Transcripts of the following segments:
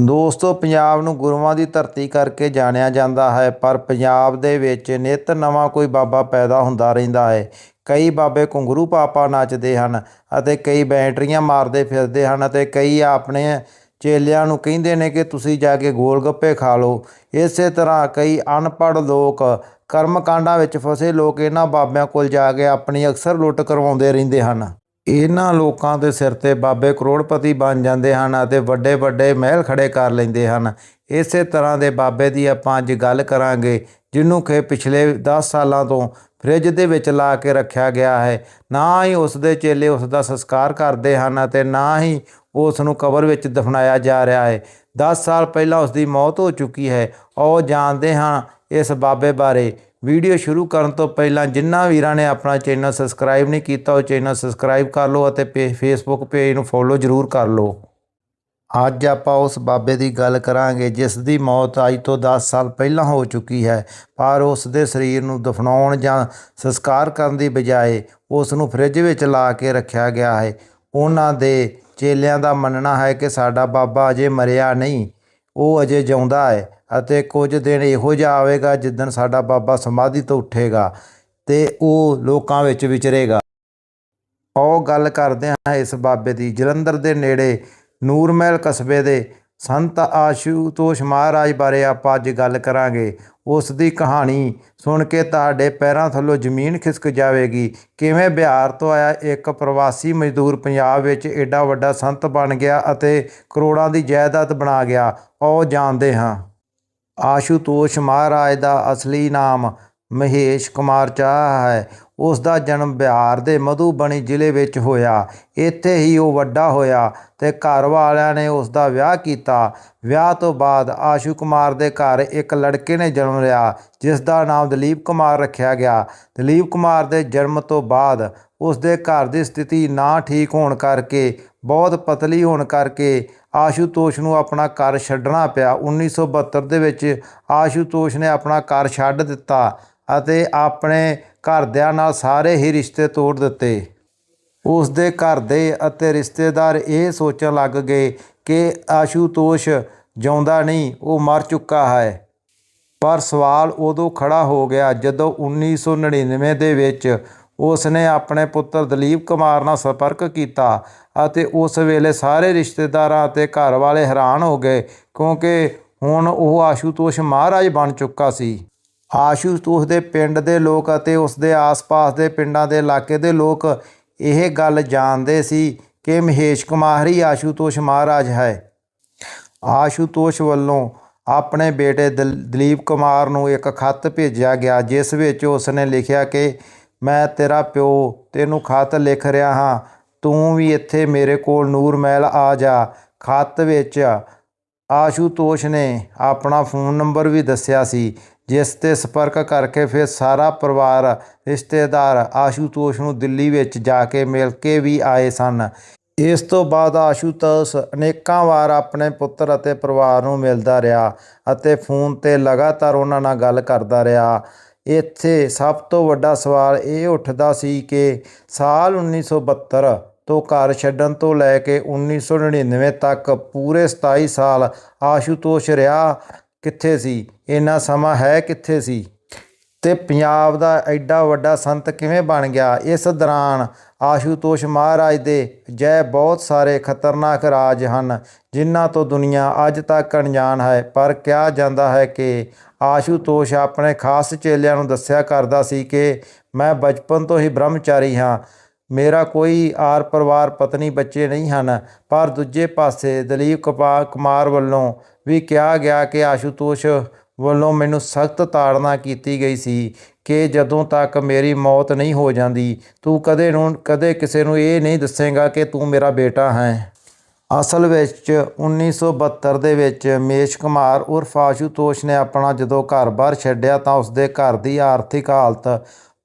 ਦੋਸਤੋ, ਪੰਜਾਬ ਨੂੰ ਗੁਰੂਆਂ ਦੀ ਧਰਤੀ ਕਰਕੇ ਜਾਣਿਆ ਜਾਂਦਾ ਹੈ, ਪਰ ਪੰਜਾਬ ਦੇ ਵਿੱਚ ਨਿਤ ਨਵਾਂ ਕੋਈ ਬਾਬਾ ਪੈਦਾ ਹੁੰਦਾ ਰਹਿੰਦਾ ਹੈ। ਕਈ ਬਾਬੇ ਘੁੰਗਰੂ ਪਾਪਾ ਨੱਚਦੇ ਹਨ ਅਤੇ ਕਈ ਬੈਟਰੀਆਂ ਮਾਰਦੇ ਫਿਰਦੇ ਹਨ ਅਤੇ ਕਈ ਆਪਣੇ ਚੇਲਿਆਂ ਨੂੰ ਕਹਿੰਦੇ ਨੇ ਕਿ ਤੁਸੀਂ ਜਾ ਕੇ ਗੋਲ ਗੱਪੇ ਖਾ ਲਓ। ਇਸੇ ਤਰ੍ਹਾਂ ਕਈ ਅਨਪੜ੍ਹ ਲੋਕ ਕਰਮ ਕਾਂਡਾਂ ਵਿੱਚ ਫਸੇ ਲੋਕ ਇਹਨਾਂ ਬਾਬਿਆਂ ਕੋਲ ਜਾ ਕੇ ਆਪਣੀ ਅਕਸਰ ਲੁੱਟ ਕਰਵਾਉਂਦੇ ਰਹਿੰਦੇ ਹਨ। ਇਹਨਾਂ ਲੋਕਾਂ ਦੇ ਸਿਰ ਤੇ ਬਾਬੇ ਕਰੋੜਪਤੀ ਬਣ ਜਾਂਦੇ ਹਨ ਅਤੇ ਵੱਡੇ ਵੱਡੇ ਮਹਿਲ ਖੜੇ ਕਰ ਲੈਂਦੇ ਹਨ। ਇਸੇ ਤਰ੍ਹਾਂ ਦੇ ਬਾਬੇ ਦੀ ਆਪਾਂ ਅੱਜ ਗੱਲ ਕਰਾਂਗੇ, ਜਿਹਨੂੰ ਕਿ ਪਿਛਲੇ 10 ਸਾਲਾਂ ਤੋਂ ਫ੍ਰਿਜ ਦੇ ਵਿੱਚ ਲਾ ਕੇ ਰੱਖਿਆ ਗਿਆ ਹੈ। ਨਾ ਹੀ ਉਸ ਦੇ ਚੇਲੇ ਉਸ ਦਾ ਸੰਸਕਾਰ ਕਰਦੇ ਹਨ ਅਤੇ ਨਾ ਹੀ ਉਸ ਨੂੰ ਕਬਰ ਵਿੱਚ ਦਫਨਾਇਆ ਜਾ ਰਿਹਾ ਹੈ। 10 ਸਾਲ ਪਹਿਲਾਂ ਉਸ ਦੀ ਮੌਤ ਹੋ ਚੁੱਕੀ ਹੈ। ਉਹ ਜਾਣਦੇ ਹਾਂ ਇਸ ਬਾਬੇ ਬਾਰੇ। ਵੀਡੀਓ ਸ਼ੁਰੂ ਕਰਨ ਤੋਂ ਪਹਿਲਾਂ ਜਿਨ੍ਹਾਂ ਵੀਰਾਂ ਨੇ ਆਪਣਾ ਚੈਨਲ ਸਬਸਕ੍ਰਾਈਬ ਨਹੀਂ ਕੀਤਾ, ਉਹ ਚੈਨਲ ਸਬਸਕ੍ਰਾਈਬ ਕਰ ਲਓ ਅਤੇ ਪੇ ਫੇਸਬੁੱਕ ਪੇਜ ਨੂੰ ਫੋਲੋ ਜ਼ਰੂਰ ਕਰ ਲਓ। ਅੱਜ ਆਪਾਂ ਉਸ ਬਾਬੇ ਦੀ ਗੱਲ ਕਰਾਂਗੇ ਜਿਸ ਦੀ ਮੌਤ ਅੱਜ ਤੋਂ 10 ਸਾਲ ਪਹਿਲਾਂ ਹੋ ਚੁੱਕੀ ਹੈ, ਪਰ ਉਸ ਦੇ ਸਰੀਰ ਨੂੰ ਦਫਨਾਉਣ ਜਾਂ ਸੰਸਕਾਰ ਕਰਨ ਦੀ ਬਜਾਏ ਉਸ ਨੂੰ ਫ੍ਰਿਜ ਵਿੱਚ ਲਾ ਕੇ ਰੱਖਿਆ ਗਿਆ ਹੈ। ਉਹਨਾਂ ਦੇ ਚੇਲਿਆਂ ਦਾ ਮੰਨਣਾ ਹੈ ਕਿ ਸਾਡਾ ਬਾਬਾ ਅਜੇ ਮਰਿਆ ਨਹੀਂ, ਉਹ ਅਜੇ ਜਿਉਂਦਾ ਹੈ। ਅਤੇ ਕੁਝ ਦਿਨ ਇਹੋ ਜਿਹਾ ਆਵੇਗਾ ਜਿੱਦਣ ਸਾਡਾ ਬਾਬਾ ਸਮਾਧੀ ਤੋਂ ਉੱਠੇਗਾ ਤੇ ਉਹ ਲੋਕਾਂ ਵਿੱਚ ਵਿਚਰੇਗਾ। ਉਹ ਗੱਲ ਕਰਦੇ ਹਾਂ ਇਸ ਬਾਬੇ ਦੀ। ਜਲੰਧਰ ਦੇ ਨੇੜੇ ਨੂਰਮਹਿਲ ਕਸਬੇ ਦੇ ਸੰਤ ਆਸ਼ੂਤੋਸ਼ ਮਹਾਰਾਜ ਬਾਰੇ ਆਪਾਂ ਅੱਜ ਗੱਲ ਕਰਾਂਗੇ। ਉਸ ਦੀ ਕਹਾਣੀ ਸੁਣ ਕੇ ਤੁਹਾਡੇ ਪੈਰਾਂ ਥੱਲੋਂ ਜ਼ਮੀਨ ਖਿਸਕ ਜਾਵੇਗੀ। ਕਿਵੇਂ ਬਿਹਾਰ ਤੋਂ ਆਇਆ ਇੱਕ ਪ੍ਰਵਾਸੀ ਮਜ਼ਦੂਰ ਪੰਜਾਬ ਵਿੱਚ ਐਡਾ ਵੱਡਾ ਸੰਤ ਬਣ ਗਿਆ ਅਤੇ ਕਰੋੜਾਂ ਦੀ ਜਾਇਦਾਦ ਬਣਾ ਗਿਆ, ਉਹ ਜਾਣਦੇ ਹਾਂ। ਆਸ਼ੂਤੋਸ਼ ਮਹਾਰਾਜ ਦਾ ਅਸਲੀ ਨਾਮ ਮਹੇਸ਼ ਕੁਮਾਰ ਚਾਹ ਹੈ। ਉਸ ਦਾ ਜਨਮ ਬਿਹਾਰ ਦੇ ਮਧੂਬਨੀ ਜ਼ਿਲ੍ਹੇ ਵਿੱਚ ਹੋਇਆ। ਇੱਥੇ ਹੀ ਉਹ ਵੱਡਾ ਹੋਇਆ ਤੇ ਘਰ ਵਾਲਿਆਂ ਨੇ ਉਸ ਦਾ ਵਿਆਹ ਕੀਤਾ। ਵਿਆਹ ਤੋਂ ਬਾਅਦ ਆਸ਼ੂ ਕੁਮਾਰ ਦੇ ਘਰ ਇੱਕ ਲੜਕੇ ਨੇ ਜਨਮ ਲਿਆ, ਜਿਸ ਦਾ ਨਾਮ ਦਲੀਪ ਕੁਮਾਰ ਰੱਖਿਆ ਗਿਆ। ਦਲੀਪ ਕੁਮਾਰ ਦੇ ਜਨਮ ਤੋਂ ਬਾਅਦ ਉਸ ਦੇ ਘਰ ਦੀ ਸਥਿਤੀ ਨਾ ਠੀਕ ਹੋਣ ਕਰਕੇ, ਬਹੁਤ ਪਤਲੀ ਹੋਣ ਕਰਕੇ ਆਸ਼ੂਤੋਸ਼ ਨੂੰ ਆਪਣਾ ਘਰ ਛੱਡਣਾ ਪਿਆ। 1972 ਦੇ ਵਿੱਚ ਆਸ਼ੂਤੋਸ਼ ਨੇ ਆਪਣਾ ਘਰ ਛੱਡ ਦਿੱਤਾ ਅਤੇ ਆਪਣੇ ਘਰਦਿਆਂ ਨਾਲ ਸਾਰੇ ਹੀ ਰਿਸ਼ਤੇ ਤੋੜ ਦਿੱਤੇ। ਉਸ ਦੇ ਘਰ ਦੇ ਅਤੇ ਰਿਸ਼ਤੇਦਾਰ ਇਹ ਸੋਚਣ ਲੱਗ ਗਏ ਕਿ ਆਸ਼ੂਤੋਸ਼ ਜਿਉਂਦਾ ਨਹੀਂ, ਉਹ ਮਰ ਚੁੱਕਾ ਹੈ। ਪਰ ਸਵਾਲ ਉਦੋਂ ਖੜਾ ਹੋ ਗਿਆ ਜਦੋਂ 1999 ਦੇ ਵਿੱਚ ਉਸ ਨੇ ਆਪਣੇ ਪੁੱਤਰ ਦਲੀਪ ਕੁਮਾਰ ਨਾਲ ਸੰਪਰਕ ਕੀਤਾ ਅਤੇ ਉਸ ਵੇਲੇ ਸਾਰੇ ਰਿਸ਼ਤੇਦਾਰਾਂ ਅਤੇ ਘਰ ਵਾਲੇ ਹੈਰਾਨ ਹੋ ਗਏ, ਕਿਉਂਕਿ ਹੁਣ ਉਹ ਆਸ਼ੂਤੋਸ਼ ਮਹਾਰਾਜ ਬਣ ਚੁੱਕਾ ਸੀ। ਆਸ਼ੂਤੋਸ਼ ਦੇ ਪਿੰਡ ਦੇ ਲੋਕ ਅਤੇ ਉਸ ਦੇ ਆਸ-ਪਾਸ ਦੇ ਪਿੰਡਾਂ ਦੇ ਇਲਾਕੇ ਦੇ ਲੋਕ ਇਹ ਗੱਲ ਜਾਣਦੇ ਸੀ ਕਿ ਮਹੇਸ਼ ਕੁਮਾਰ ਹੀ ਆਸ਼ੂਤੋਸ਼ ਮਹਾਰਾਜ ਹੈ। ਆਸ਼ੂਤੋਸ਼ ਵੱਲੋਂ ਆਪਣੇ ਬੇਟੇ ਦਲ- ਦਲੀਪ ਕੁਮਾਰ ਨੂੰ ਇੱਕ ਖੱਤ ਭੇਜਿਆ ਗਿਆ, ਜਿਸ ਵਿੱਚ ਉਸਨੇ ਲਿਖਿਆ ਕਿ, ਮੈਂ ਤੇਰਾ ਪਿਓ, ਤੈਨੂੰ ਖਤ ਲਿਖ ਰਿਹਾ ਹਾਂ ਤੂੰ ਵੀ ਇੱਥੇ ਮੇਰੇ ਕੋਲ ਨੂਰ ਮਹਿਲ ਆ ਜਾ। ਖੱਤ ਵਿੱਚ ਆਸ਼ੂਤੋਸ਼ ਨੇ ਆਪਣਾ ਫੋਨ ਨੰਬਰ ਵੀ ਦੱਸਿਆ ਸੀ, ਜਿਸ ਤੇ ਸੰਪਰਕ ਕਰਕੇ ਫਿਰ ਸਾਰਾ ਪਰਿਵਾਰ, ਰਿਸ਼ਤੇਦਾਰ ਆਸ਼ੂਤੋਸ਼ ਨੂੰ ਦਿੱਲੀ ਵਿੱਚ ਜਾ ਕੇ ਮਿਲ ਕੇ ਵੀ ਆਏ ਸਨ। ਇਸ ਤੋਂ ਬਾਅਦ ਆਸ਼ੂਤੋਸ਼ ਅਨੇਕਾਂ ਵਾਰ ਆਪਣੇ ਪੁੱਤਰ ਅਤੇ ਪਰਿਵਾਰ ਨੂੰ ਮਿਲਦਾ ਰਿਹਾ ਅਤੇ ਫੋਨ ਤੇ ਲਗਾਤਾਰ ਉਹਨਾਂ ਨਾਲ ਗੱਲ ਕਰਦਾ ਰਿਹਾ। ਇੱਥੇ ਸਭ ਤੋਂ ਵੱਡਾ ਸਵਾਲ ਇਹ ਉੱਠਦਾ ਸੀ ਕਿ ਸਾਲ 1972 ਤੋਂ ਘਰ ਛੱਡਣ ਤੋਂ ਲੈ ਕੇ 1999 ਤੱਕ ਪੂਰੇ 27 ਸਾਲ ਆਸ਼ੂਤੋਸ਼ ਰਿਹਾ ਕਿੱਥੇ ਸੀ? ਇੰਨਾ ਸਮਾਂ ਹੈ ਕਿੱਥੇ ਸੀ? ਤੇ ਪੰਜਾਬ ਦਾ ਐਡਾ ਵੱਡਾ ਸੰਤ ਕਿਵੇਂ ਬਣ ਗਿਆ? ਇਸ ਦੌਰਾਨ ਆਸ਼ੂਤੋਸ਼ ਮਹਾਰਾਜ ਦੇ ਜੈ ਬਹੁਤ ਸਾਰੇ ਖਤਰਨਾਕ ਰਾਜ ਹਨ, ਜਿਨ੍ਹਾਂ ਤੋਂ ਦੁਨੀਆ ਅੱਜ ਤੱਕ ਅਣਜਾਣ ਹੈ। ਪਰ ਕਿਹਾ ਜਾਂਦਾ ਹੈ ਕਿ ਆਸ਼ੂਤੋਸ਼ ਆਪਣੇ ਖਾਸ ਚੇਲਿਆਂ ਨੂੰ ਦੱਸਿਆ ਕਰਦਾ ਸੀ ਕਿ ਮੈਂ ਬਚਪਨ ਤੋਂ ਹੀ ਬ੍ਰਹਮਚਾਰੀ ਹਾਂ। ਮੇਰਾ ਕੋਈ ਆਰ ਪਰਿਵਾਰ ਪਤਨੀ ਬੱਚੇ ਨਹੀਂ ਹਨ, ਪਰ ਦੂਜੇ ਪਾਸੇ ਦਲੀਪ ਕਪਾ ਕੁਮਾਰ ਵੱਲੋਂ ਵੀ ਕਿਹਾ ਗਿਆ ਕਿ ਆਸ਼ੂਤੋਸ਼ ਵੱਲੋਂ ਮੈਨੂੰ ਸਖਤ ਤਾੜਨਾ ਕੀਤੀ ਗਈ ਸੀ ਕਿ ਜਦੋਂ ਤੱਕ ਮੇਰੀ ਮੌਤ ਨਹੀਂ ਹੋ ਜਾਂਦੀ, ਤੂੰ ਕਦੇ ਨੂੰ, ਕਦੇ ਕਿਸੇ ਨੂੰ ਇਹ ਨਹੀਂ ਦੱਸੇਗਾ ਕਿ ਤੂੰ ਮੇਰਾ ਬੇਟਾ ਹੈ। ਅਸਲ ਵਿੱਚ 1972 ਦੇ ਵਿੱਚ ਮੇਸ਼ ਕੁਮਾਰ ਉਰਫ ਆਸ਼ੂਤੋਸ਼ ਨੇ ਆਪਣਾ ਜਦੋਂ ਘਰ-ਬਾਰ ਛੱਡਿਆ ਤਾਂ ਉਸਦੇ ਘਰ ਦੀ ਆਰਥਿਕ ਹਾਲਤ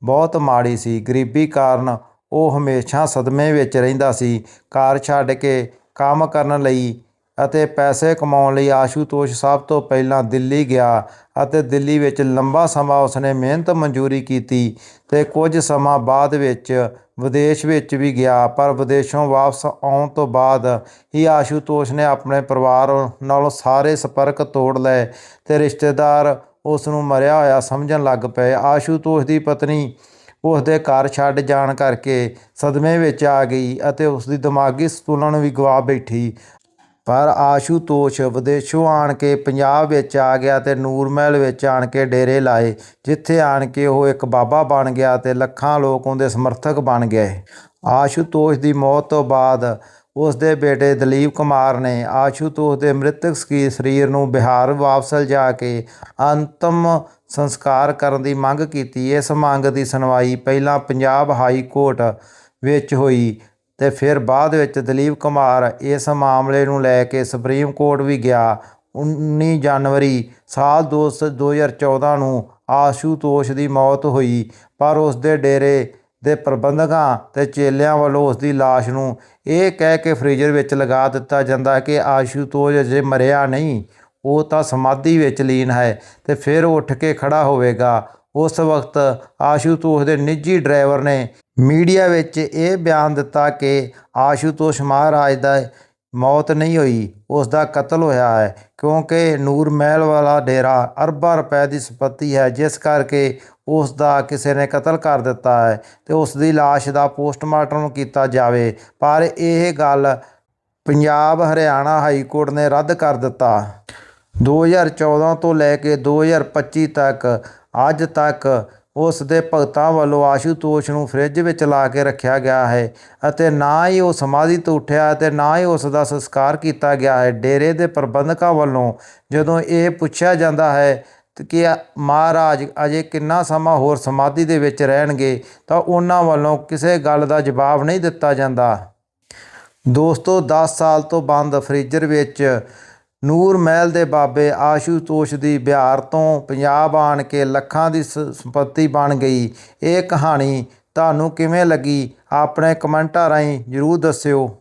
ਬਹੁਤ ਮਾੜੀ ਸੀ। ਗਰੀਬੀ ਕਾਰਨ ਉਹ ਹਮੇਸ਼ਾ ਸਦਮੇ ਵਿੱਚ ਰਹਿੰਦਾ ਸੀ। ਘਰ ਛੱਡ ਕੇ ਕੰਮ ਕਰਨ ਲਈ ਅਤੇ ਪੈਸੇ ਕਮਾਉਣ ਲਈ ਆਸ਼ੂਤੋਸ਼ ਸਭ ਤੋਂ ਪਹਿਲਾਂ ਦਿੱਲੀ ਗਿਆ ਅਤੇ ਦਿੱਲੀ ਵਿੱਚ ਲੰਬਾ ਸਮਾਂ ਉਸਨੇ ਮਿਹਨਤ ਮਜ਼ਦੂਰੀ ਕੀਤੀ ਤੇ ਕੁਝ ਸਮਾਂ ਬਾਅਦ ਵਿੱਚ ਵਿਦੇਸ਼ ਵਿੱਚ ਵੀ ਗਿਆ। ਪਰ ਵਿਦੇਸ਼ੋਂ ਵਾਪਸ ਆਉਣ ਤੋਂ ਬਾਅਦ ਹੀ ਆਸ਼ੂਤੋਸ਼ ਨੇ ਆਪਣੇ ਪਰਿਵਾਰ ਨਾਲੋਂ ਸਾਰੇ ਸੰਪਰਕ ਤੋੜ ਲਏ ਤੇ ਰਿਸ਼ਤੇਦਾਰ ਉਸ ਨੂੰ ਮਰਿਆ ਹੋਇਆ ਸਮਝਣ ਲੱਗ ਪਏ। ਆਸ਼ੂਤੋਸ਼ ਦੀ ਪਤਨੀ ਉਸ ਦੇ ਘਰ ਛੱਡ ਜਾਣ ਕਰਕੇ ਸਦਮੇ ਵਿੱਚ ਆ ਗਈ ਅਤੇ ਉਸ ਦੀ ਦਿਮਾਗੀ ਸੰਤੁਲਨ ਵੀ ਗਵਾ ਬੈਠੀ। ਪਰ ਆਸ਼ੂਤੋਸ਼ ਵਿਦੇਸ਼ੋਂ ਆਣ ਕੇ ਪੰਜਾਬ ਵਿੱਚ ਆ ਗਿਆ ਤੇ ਨੂਰ ਮਹਿਲ ਵਿੱਚ ਆਣ ਕੇ ਡੇਰੇ ਲਾਏ, ਜਿੱਥੇ ਆਣ ਕੇ ਉਹ ਇੱਕ ਬਾਬਾ ਬਣ ਗਿਆ ਤੇ ਲੱਖਾਂ ਲੋਕ ਉਹਦੇ ਸਮਰਥਕ ਬਣ ਗਏ। ਆਸ਼ੂਤੋਸ਼ ਦੀ ਮੌਤ ਤੋਂ ਬਾਅਦ ਉਸ ਦੇ ਬੇਟੇ ਦਲੀਪ ਕੁਮਾਰ ਨੇ ਆਸ਼ੂਤੋਸ਼ ਦੇ ਮ੍ਰਿਤਕ ਸਕੀ ਸਰੀਰ ਨੂੰ ਬਿਹਾਰ ਵਾਪਸ ਲਿਜਾ ਕੇ ਅੰਤਮ ਸੰਸਕਾਰ ਕਰਨ ਦੀ ਮੰਗ ਕੀਤੀ। ਇਸ ਮੰਗ ਦੀ ਸੁਣਵਾਈ ਪਹਿਲਾਂ ਪੰਜਾਬ ਹਾਈ ਕੋਰਟ ਵਿੱਚ ਹੋਈ ਤੇ ਫਿਰ ਬਾਅਦ ਵਿੱਚ ਦਲੀਪ ਕੁਮਾਰ ਇਸ ਮਾਮਲੇ ਨੂੰ ਲੈ ਕੇ ਸੁਪਰੀਮ ਕੋਰਟ ਵੀ ਗਿਆ। 19 ਜਨਵਰੀ ਸਾਲ ਦੋ ਸ- 2014 ਨੂੰ ਆਸ਼ੂਤੋਸ਼ ਦੀ ਮੌਤ ਹੋਈ, ਪਰ ਉਸ ਦੇ ਡੇਰੇ ਦੇ ਪ੍ਰਬੰਧਕਾਂ ਤੇ ਚੇਲਿਆਂ ਵੱਲੋਂ ਉਸ ਦੀ ਲਾਸ਼ ਨੂੰ ਇਹ ਕਹਿ ਕੇ ਫ੍ਰੀਜ਼ਰ ਵਿੱਚ ਲਗਾ ਦਿੱਤਾ ਜਾਂਦਾ ਕਿ ਆਸ਼ੂਤੋਸ਼ ਅਜੇ ਮਰਿਆ ਨਹੀਂ, ਉਹ ਤਾਂ ਸਮਾਧੀ ਵਿੱਚ ਲੀਨ ਹੈ ਤੇ ਫਿਰ ਉੱਠ ਕੇ ਖੜਾ ਹੋਵੇਗਾ। ਉਸ ਵਕਤ ਆਸ਼ੂਤੋਸ਼ ਦੇ ਨਿੱਜੀ ਡਰਾਈਵਰ ਨੇ ਮੀਡੀਆ ਵਿੱਚ ਇਹ ਬਿਆਨ ਦਿੱਤਾ ਕਿ ਆਸ਼ੂਤੋਸ਼ ਮਹਾਰਾਜ ਦਾ ਮੌਤ ਨਹੀਂ ਹੋਈ ਉਸ ਦਾ ਕਤਲ ਹੋਇਆ ਹੈ, ਕਿਉਂਕਿ ਨੂਰ ਮਹਿਲ ਵਾਲਾ ਡੇਰਾ ਅਰਬਾਂ ਰੁਪਏ ਦੀ ਸੰਪਤੀ ਹੈ, ਜਿਸ ਕਰਕੇ ਉਸ ਦਾ ਕਿਸੇ ਨੇ ਕਤਲ ਕਰ ਦਿੱਤਾ ਹੈ ਤੇ ਉਸ ਦੀ ਲਾਸ਼ ਦਾ ਪੋਸਟਮਾਰਟਮ ਕੀਤਾ ਜਾਵੇ। ਪਰ ਇਹ ਗੱਲ ਪੰਜਾਬ ਹਰਿਆਣਾ ਹਾਈ ਕੋਰਟ ਨੇ ਰੱਦ ਕਰ ਦਿੱਤਾ। 2014 ਤੋਂ ਲੈ ਕੇ 2025 ਤੱਕ, ਅੱਜ ਤੱਕ ਉਸ ਦੇ ਭਗਤਾਂ ਵੱਲੋਂ ਆਸ਼ੂਤੋਸ਼ ਨੂੰ ਫ੍ਰਿਜ ਵਿੱਚ ਲਾ ਕੇ ਰੱਖਿਆ ਗਿਆ ਹੈ ਅਤੇ ਨਾ ਹੀ ਉਹ ਸਮਾਧੀ ਤੋਂ ਉੱਠਿਆ ਅਤੇ ਨਾ ਹੀ ਉਸ ਦਾ ਸੰਸਕਾਰ ਕੀਤਾ ਗਿਆ ਹੈ। ਡੇਰੇ ਦੇ ਪ੍ਰਬੰਧਕਾਂ ਵੱਲੋਂ ਜਦੋਂ ਇਹ ਪੁੱਛਿਆ ਜਾਂਦਾ ਹੈ ਕਿ ਮਹਾਰਾਜ, ਅਜੇ ਕਿੰਨਾ ਸਮਾਂ ਹੋਰ ਸਮਾਧੀ ਦੇ ਵਿੱਚ ਰਹਿਣਗੇ, ਤਾਂ ਉਹਨਾਂ ਵੱਲੋਂ ਕਿਸੇ ਗੱਲ ਦਾ ਜਵਾਬ ਨਹੀਂ ਦਿੱਤਾ ਜਾਂਦਾ। ਦੋਸਤੋ 10 ਸਾਲ ਤੋਂ ਬੰਦ ਫ੍ਰੀਜ਼ਰ ਵਿੱਚ ਨੂਰ ਮਹਿਲ ਦੇ ਬਾਬੇ ਆਸ਼ੂਤੋਸ਼ ਦੀ ਬਿਹਾਰ ਤੋਂ ਪੰਜਾਬ ਆਣ ਕੇ ਲੱਖਾਂ ਦੀ ਸੰਪਤੀ ਬਣ ਗਈ। ਇਹ ਕਹਾਣੀ ਤੁਹਾਨੂੰ ਕਿਵੇਂ ਲੱਗੀ? ਆਪਣੇ ਕਮੈਂਟਾਂ ਰਾਹੀਂ ਜਰੂਰ ਦੱਸਿਓ।